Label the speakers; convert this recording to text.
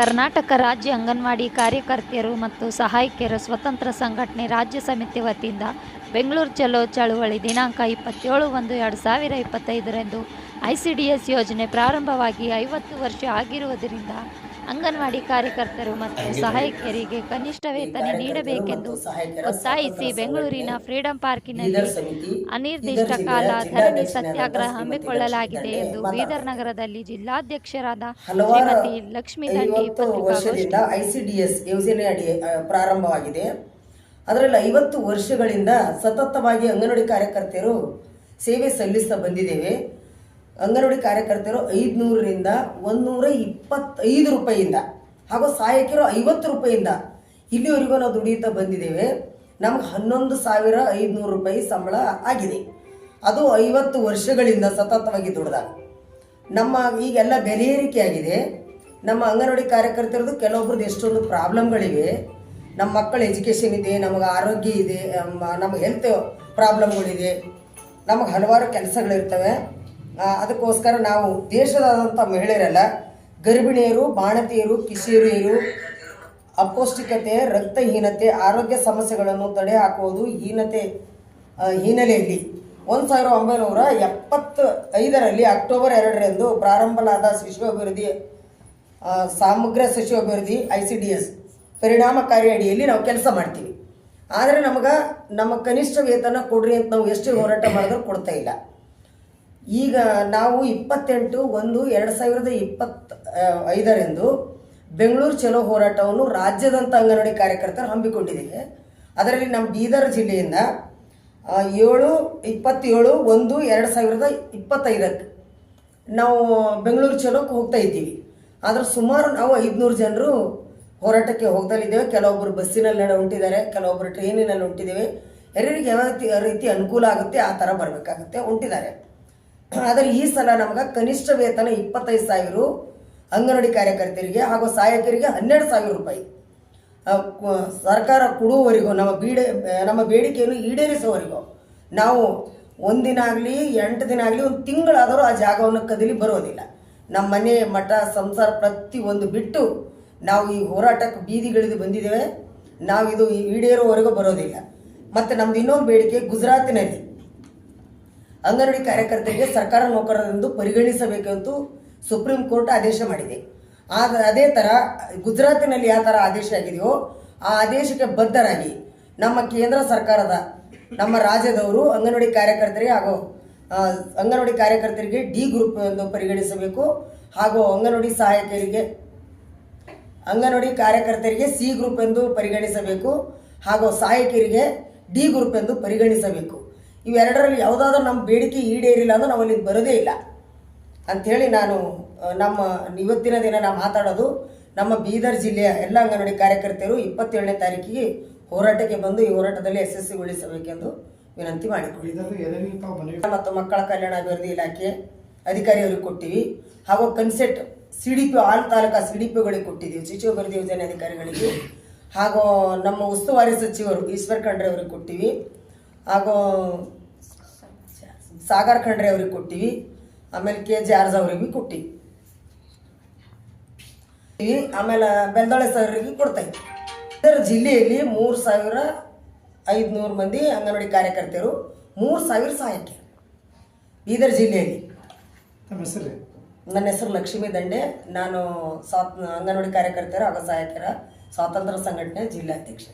Speaker 1: ಕರ್ನಾಟಕ ರಾಜ್ಯ ಅಂಗನವಾಡಿ ಕಾರ್ಯಕರ್ತೆಯರು ಮತ್ತು ಸಹಾಯಕಿಯರು ಸ್ವತಂತ್ರ ಸಂಘಟನೆ ರಾಜ್ಯ ಸಮಿತಿ ವತಿಯಿಂದ ಬೆಂಗಳೂರು ಚಲೋ ಚಳುವಳಿ ದಿನಾಂಕ ಇಪ್ಪತ್ತೇಳು ಒಂದು ಎರಡು ಸಾವಿರ ಇಪ್ಪತ್ತೈದರಂದು ಐ ಸಿ ಡಿ ಎಸ್ ಯೋಜನೆ ಪ್ರಾರಂಭವಾಗಿ ಐವತ್ತು ವರ್ಷ ಆಗಿರುವುದರಿಂದ ಅಂಗನವಾಡಿ ಕಾರ್ಯಕರ್ತರು ಮತ್ತು ಸಹಾಯಕಿಯರಿಗೆ ಕನಿಷ್ಠ ವೇತನ ನೀಡಬೇಕೆಂದು ಒತ್ತಾಯಿಸಿ ಬೆಂಗಳೂರಿನ ಫ್ರೀಡಂ ಪಾರ್ಕಿನಲ್ಲಿ ಅನಿರ್ದಿಷ್ಟ ಕಾಲ ಧರಣಿ ಸತ್ಯಾಗ್ರಹ ಹಮ್ಮಿಕೊಳ್ಳಲಾಗಿದೆ ಎಂದು ಬೀದರ್ ನಗರದಲ್ಲಿ ಜಿಲ್ಲಾಧ್ಯಕ್ಷರಾದ ಶ್ರೀಮತಿ ಲಕ್ಷ್ಮೀ ದಂಡಿ
Speaker 2: ಐವತ್ತು
Speaker 1: ಪತ್ರಿಕಾಗೋಷ್ಠಿ
Speaker 2: ವರ್ಷದಿಂದ ಐ ಸಿ ಡಿ ಎಸ್ ಯೋಜನೆ ಅಡಿ ಪ್ರಾರಂಭವಾಗಿದೆ. ಅದರಲ್ಲಿ ಐವತ್ತು ವರ್ಷಗಳಿಂದ ಸತತವಾಗಿ ಅಂಗನವಾಡಿ ಕಾರ್ಯಕರ್ತರು ಸೇವೆ ಸಲ್ಲಿಸ್ತಾ ಬಂದಿದ್ದೇವೆ. ಅಂಗನವಾಡಿ ಕಾರ್ಯಕರ್ತರು ಐದುನೂರರಿಂದ ಒಂದುನೂರ ಇಪ್ಪತ್ತೈದು ರೂಪಾಯಿಯಿಂದ ಹಾಗೂ ಸಹಾಯಕರು ಐವತ್ತು ರೂಪಾಯಿಯಿಂದ ಇಲ್ಲಿವರೆಗೂ ನಾವು ದುಡಿಯುತ್ತಾ ಬಂದಿದ್ದೇವೆ. ನಮ್ಗೆ ಹನ್ನೊಂದು ಸಾವಿರ ಐದುನೂರು ರೂಪಾಯಿ ಸಂಬಳ ಆಗಿದೆ. ಅದು ಐವತ್ತು ವರ್ಷಗಳಿಂದ ಸತತವಾಗಿ ದುಡ್ದಾಗ. ನಮ್ಮ ಈಗೆಲ್ಲ ಬೆಲೆ ಏರಿಕೆ ಆಗಿದೆ. ನಮ್ಮ ಅಂಗನವಾಡಿ ಕಾರ್ಯಕರ್ತರದ್ದು ಕೆಲವೊಬ್ರದ್ದು ಎಷ್ಟೊಂದು ಪ್ರಾಬ್ಲಮ್ಗಳಿವೆ. ನಮ್ಮ ಮಕ್ಕಳ ಎಜುಕೇಷನ್ ಇದೆ, ನಮಗೆ ಆರೋಗ್ಯ ಇದೆ, ನಮ್ಮ- ಹೆಲ್ತ್ ಪ್ರಾಬ್ಲಮ್ಗಳಿದೆ. ನಮಗೆ ಹಲವಾರು ಕೆಲಸಗಳಿರ್ತವೆ. ಅದಕ್ಕೋಸ್ಕರ ನಾವು ದೇಶದಾದಂಥ ಮಹಿಳೆಯರೆಲ್ಲ, ಗರ್ಭಿಣಿಯರು, ಬಾಣತಿಯರು, ಕಿಶೋರಿಯರು, ಅಪೌಷ್ಟಿಕತೆ, ರಕ್ತಹೀನತೆ, ಆರೋಗ್ಯ ಸಮಸ್ಯೆಗಳನ್ನು ತಡೆ ಹಾಕುವುದು ಹೀನತೆ ಹಿನ್ನೆಲೆಯಲ್ಲಿ. ಒಂದು ಸಾವಿರದ ಒಂಬೈನೂರ ಎಪ್ಪತ್ತು ಐದರಲ್ಲಿ ಅಕ್ಟೋಬರ್ ಎರಡರಂದು ಪ್ರಾರಂಭವಾದ ಶಿಶು ಅಭಿವೃದ್ಧಿ ಸಮಗ್ರ ಶಿಶು ಅಭಿವೃದ್ಧಿ, ಐ ಸಿ ಡಿ ಎಸ್ ಪರಿಣಾಮಕಾರಿ ಅಡಿಯಲ್ಲಿ ನಾವು ಕೆಲಸ ಮಾಡ್ತೀವಿ. ಆದರೆ ನಮಗೆ ನಮ್ಮ ಕನಿಷ್ಠ ವೇತನ ಕೊಡ್ರಿ ಅಂತ ನಾವು ಎಷ್ಟು ಹೋರಾಟ ಮಾಡಿದ್ರು ಕೊಡ್ತಾ ಇಲ್ಲ. ಈಗ ನಾವು ಇಪ್ಪತ್ತೆಂಟು ಒಂದು ಎರಡು ಸಾವಿರದ ಇಪ್ಪತ್ತ ಐದರಂದು ಬೆಂಗಳೂರು ಚಲೋ ಹೋರಾಟವನ್ನು ರಾಜ್ಯದಂಥ ಅಂಗನವಾಡಿ ಕಾರ್ಯಕರ್ತರು ಹಮ್ಮಿಕೊಂಡಿದ್ದೀವಿ. ಅದರಲ್ಲಿ ನಮ್ಮ ಬೀದರ್ ಜಿಲ್ಲೆಯಿಂದ ಏಳು, ಇಪ್ಪತ್ತೇಳು, ಒಂದು, ಎರಡು ಸಾವಿರದ ಇಪ್ಪತ್ತೈದಕ್ಕೆ ನಾವು ಬೆಂಗಳೂರು ಚಲೋಕ್ಕೆ ಹೋಗ್ತಾ ಇದ್ದೀವಿ. ಆದರೆ ಸುಮಾರು ನಾವು ಐದುನೂರು ಜನರು ಹೋರಾಟಕ್ಕೆ ಹೋಗ್ದಲ್ಲಿದ್ದೇವೆ. ಕೆಲವೊಬ್ಬರು ಬಸ್ಸಿನಲ್ಲಿ ನಡೆ ಹೊಂಟಿದ್ದಾರೆ ಕೆಲವೊಬ್ಬರು ಟ್ರೈನಿನಲ್ಲಿ ಹೊಂಟಿದ್ದೇವೆ. ಎಲ್ಲರಿಗೆ ಯಾವ ರೀತಿ ಅನುಕೂಲ ಆಗುತ್ತೆ, ಆ ಥರ ಬರಬೇಕಾಗುತ್ತೆ, ಹೊಂಟಿದ್ದಾರೆ. ಆದರೆ ಈ ಸಲ ನಮ್ಗೆ ಕನಿಷ್ಠ ವೇತನ ಇಪ್ಪತ್ತೈದು ಸಾವಿರ, ಅಂಗನವಾಡಿ ಕಾರ್ಯಕರ್ತರಿಗೆ ಹಾಗೂ ಸಹಾಯಕರಿಗೆ ಹನ್ನೆರಡು ಸಾವಿರ ರೂಪಾಯಿ. ಸರ್ಕಾರ ಕೊಡುವವರೆಗೂ, ನಮ್ಮ ಬೀಡೆ, ನಮ್ಮ ಬೇಡಿಕೆಯನ್ನು ಈಡೇರಿಸುವವರೆಗೂ, ನಾವು ಒಂದಿನ ಆಗಲಿ, ಎಂಟು ದಿನ ಆಗಲಿ, ಒಂದು ತಿಂಗಳಾದರೂ ಆ ಜಾಗವನ್ನು ಕದಲಿ ಬರೋದಿಲ್ಲ ನಮ್ಮ ಮನೆ ಮಠ ಸಂಸಾರ ಪ್ರತಿ ಒಂದು ಬಿಟ್ಟು ನಾವು ಈ ಹೋರಾಟಕ್ಕೆ ಬೀದಿಗಿಳಿದು ಬಂದಿದ್ದೇವೆ. ನಾವು ಇದು ಈಡೇರುವವರೆಗೂ ಬರೋದಿಲ್ಲ ಮತ್ತು ನಮ್ದು ಇನ್ನೊಂದು ಬೇಡಿಕೆ ಗುಜರಾತಿನಲ್ಲಿ. ಅಂಗನವಾಡಿ ಕಾರ್ಯಕರ್ತರಿಗೆ ಸರ್ಕಾರ ನೌಕರರೆಂದು ಪರಿಗಣಿಸಬೇಕೆಂದು ಸುಪ್ರೀಂ ಕೋರ್ಟ್ ಆದೇಶ ಮಾಡಿದೆ. ಆದ, ಅದೇ ಥರ ಗುಜರಾತಿನಲ್ಲಿ ಯಾವ ಥರ ಆದೇಶ ಆಗಿದೆಯೋ ಆ ಆದೇಶಕ್ಕೆ ಬದ್ಧರಾಗಿ ನಮ್ಮ ಕೇಂದ್ರ ಸರ್ಕಾರದ, ನಮ್ಮ ರಾಜ್ಯದವರು ಅಂಗನವಾಡಿ ಕಾರ್ಯಕರ್ತರಿಗೆ ಹಾಗೂ ಅಂಗನವಾಡಿ ಕಾರ್ಯಕರ್ತರಿಗೆ ಡಿ ಗ್ರೂಪ್ ಎಂದು ಪರಿಗಣಿಸಬೇಕು ಹಾಗೂ ಅಂಗನವಾಡಿ ಸಹಾಯಕರಿಗೆ ಅಂಗನವಾಡಿ ಕಾರ್ಯಕರ್ತರಿಗೆ ಸಿ ಗ್ರೂಪ್ ಎಂದು ಪರಿಗಣಿಸಬೇಕು ಹಾಗೂ ಸಹಾಯಕರಿಗೆ ಡಿ ಗ್ರೂಪ್ ಎಂದು ಪರಿಗಣಿಸಬೇಕು. ಇವೆರಡರಲ್ಲಿ ಯಾವುದಾದ್ರೂ ನಮ್ಮ ಬೇಡಿಕೆ ಈಡೇರಿಲ್ಲ ಅಂದ್ರೆ ನಾವು ಅಲ್ಲಿಗೆ ಬರೋದೇ ಇಲ್ಲ. ಅಂಥೇಳಿ ನಾನು ನಮ್ಮ ಇವತ್ತಿನ ದಿನ ನಾವು ಮಾತಾಡೋದು ನಮ್ಮ ಬೀದರ್ ಜಿಲ್ಲೆಯ ಎಲ್ಲ ಅಂಗನವಾಡಿ ಕಾರ್ಯಕರ್ತರು ಇಪ್ಪತ್ತೇಳನೇ ತಾರೀಕಿಗೆ ಹೋರಾಟಕ್ಕೆ ಬಂದು ಈ ಹೋರಾಟದಲ್ಲಿ ಯಶಸ್ವಿಗೊಳಿಸಬೇಕೆಂದು ವಿನಂತಿ ಮಾಡಿಕೊಳ್ಳಿ. ಮತ್ತು ಮಕ್ಕಳ ಕಲ್ಯಾಣ ಅಭಿವೃದ್ಧಿ ಇಲಾಖೆ ಅಧಿಕಾರಿಯವರಿಗೆ ಕೊಟ್ಟಿವಿ. ಹಾಗೂ concerned C D P all taluka C D ಪಿಗಳಿಗೆ ಕೊಟ್ಟಿದ್ದೀವಿ ಅಭಿವೃದ್ಧಿ ಯೋಜನೆ ಅಧಿಕಾರಿಗಳಿಗೆ. ಹಾಗೂ ನಮ್ಮ ಉಸ್ತುವಾರಿ ಸಚಿವರು ಈಶ್ವರ್ ಖಂಡ್ರೆ ಅವರಿಗೆ ಕೊಟ್ಟಿವಿ. ಹಾಗೂ ಸಾಗರ್ ಖಂಡ್ರೆ ಅವ್ರಿಗೆ ಕೊಟ್ಟಿವಿ ಆಮೇಲೆ ಕೆ ಜೆ ಆರ್ಜ್ ಅವ್ರಿಗೆ ಕೊಟ್ಟಿವಿ. ಆಮೇಲೆ ಬೆಂದೊಳೆ ಸರ್ಗೆ ಕೊಡ್ತಾ ಇದ್ವಿ. ಇದರ ಜಿಲ್ಲೆಯಲ್ಲಿ ಮೂರು ಸಾವಿರ ಐದುನೂರು ಮಂದಿ ಅಂಗನವಾಡಿ ಕಾರ್ಯಕರ್ತರು ಮೂರು ಸಾವಿರ ಸಹಾಯಕ್ಕೆ ಬೀದರ್ ಜಿಲ್ಲೆಯಲ್ಲಿ.
Speaker 3: ಹೆಸರು?
Speaker 2: ನನ್ನ ಹೆಸರು ಲಕ್ಷ್ಮೀ ದಂಡೆ. ನಾನು ಸ್ವಾತ್ ಅಂಗನವಾಡಿ ಕಾರ್ಯಕರ್ತರ ಹಾಗೂ ಸಹಾಯಕರ ಸ್ವಾತಂತ್ರ್ಯ ಸಂಘಟನೆ ಜಿಲ್ಲಾಧ್ಯಕ್ಷ.